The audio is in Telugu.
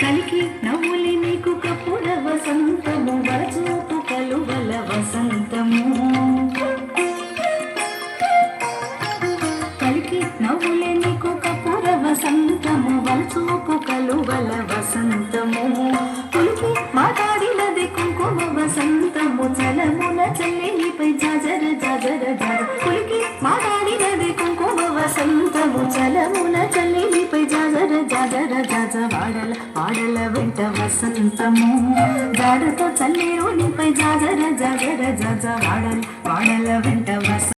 కలికి నవ్వులి నీకు కప్పుల వసంతం కలికి నవ్వులి నీకు కపుర వసంతము వరచూపు కలువల వసంతము. కులికి మాట్లాడినది కుంకుమ వసంతము చలమున చెల్లిపై జాజర జాజర జాజ. కులికి మాట్లాడినది కుంకుమ వసంతము చలమున చెల్లిపై జాజర జాజర జాజ. వాడల వాడల వెంట వసంతము. జాడతో చల్లేరునిపై జాజర జాజర జాజ. వాడల వాడల వెంట వసంత